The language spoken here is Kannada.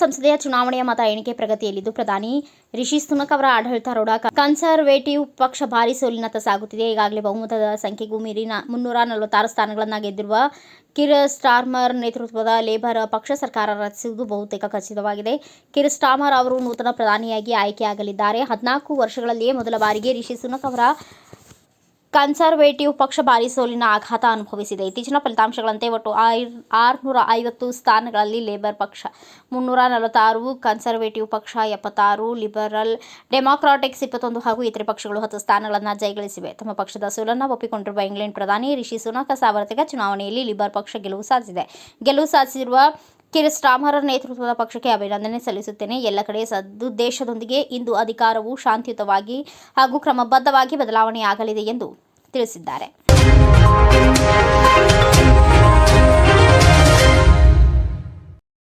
ಸಂಸದೀಯ ಚುನಾವಣೆಯ ಮತ ಎಣಿಕೆ ಪ್ರಗತಿಯಲ್ಲಿದ್ದು, ಪ್ರಧಾನಿ ರಿಷಿ ಸುನಕ್ ಅವರ ಆಡಳಿತಾರೂಢ ಕನ್ಸರ್ವೇಟಿವ್ ಪಕ್ಷ ಭಾರಿ ಸೋಲಿನತ್ತ ಸಾಗುತ್ತಿದೆ. ಈಗಾಗಲೇ ಬಹುಮತದ ಸಂಖ್ಯೆಗೂ ಮೀರಿ ಮುನ್ನೂರ ನಲವತ್ತಾರು ಸ್ಥಾನಗಳನ್ನು ಗೆದ್ದಿರುವ ಕಿರ್ ಸ್ಟಾರ್ಮರ್ ನೇತೃತ್ವದ ಲೇಬರ್ ಪಕ್ಷ ಸರ್ಕಾರ ರಚಿಸುವುದು ಬಹುತೇಕ ಖಚಿತವಾಗಿದೆ. ಕಿರ್ ಸ್ಟಾರ್ಮರ್ ಅವರು ನೂತನ ಪ್ರಧಾನಿಯಾಗಿ ಆಯ್ಕೆಯಾಗಲಿದ್ದಾರೆ. ಹದಿನಾಲ್ಕು ವರ್ಷಗಳಲ್ಲಿಯೇ ಮೊದಲ ಬಾರಿಗೆ ರಿಷಿ ಸುನಕ್ ಅವರ ಕನ್ಸರ್ವೇಟಿವ್ ಪಕ್ಷ ಭಾರಿ ಸೋಲಿನ ಆಘಾತ ಅನುಭವಿಸಿದೆ. ಇತ್ತೀಚಿನ ಫಲಿತಾಂಶಗಳಂತೆ ಒಟ್ಟು ಆರುನೂರ ಐವತ್ತು ಸ್ಥಾನಗಳಲ್ಲಿ ಲೇಬರ್ ಪಕ್ಷ. ಮುನ್ನೂರ ನಲವತ್ತಾರು, ಕನ್ಸರ್ವೇಟಿವ್ ಪಕ್ಷ ಎಪ್ಪತ್ತಾರು, ಲಿಬರಲ್ ಡೆಮಾಕ್ರಾಟಿಕ್ಸ್ ಇಪ್ಪತ್ತೊಂದು ಹಾಗೂ ಇತರೆ ಪಕ್ಷಗಳು ಹತ್ತು ಸ್ಥಾನಗಳನ್ನು ಜಯಗಳಿಸಿವೆ. ತಮ್ಮ ಪಕ್ಷದ ಸೋಲನ್ನು ಒಪ್ಪಿಕೊಂಡಿರುವ ಇಂಗ್ಲೆಂಡ್ ಪ್ರಧಾನಿ ರಿಷಿ ಸುನಾಕ ಸಾರ್ವತ್ರಿಕ ಚುನಾವಣೆಯಲ್ಲಿ ಲಿಬರ್ ಪಕ್ಷ ಗೆಲುವು ಸಾಧಿಸಿದೆ. ಗೆಲುವು ಸಾಧಿಸಿರುವ ಕಿರ್ ಸ್ಟಾಮರ್ ನೇತೃತ್ವದ ಪಕ್ಷಕ್ಕೆ ಅಭಿನಂದನೆ ಸಲ್ಲಿಸುತ್ತೇನೆ. ಎಲ್ಲ ಕಡೆ ಸದುದ್ದೇಶದೊಂದಿಗೆ ಇಂದು ಅಧಿಕಾರವು ಶಾಂತಿಯುತವಾಗಿ ಹಾಗೂ ಕ್ರಮಬದ್ಧವಾಗಿ ಬದಲಾವಣೆಯಾಗಲಿದೆ ಎಂದು ತಿಳಿಸಿದ್ದಾರೆ.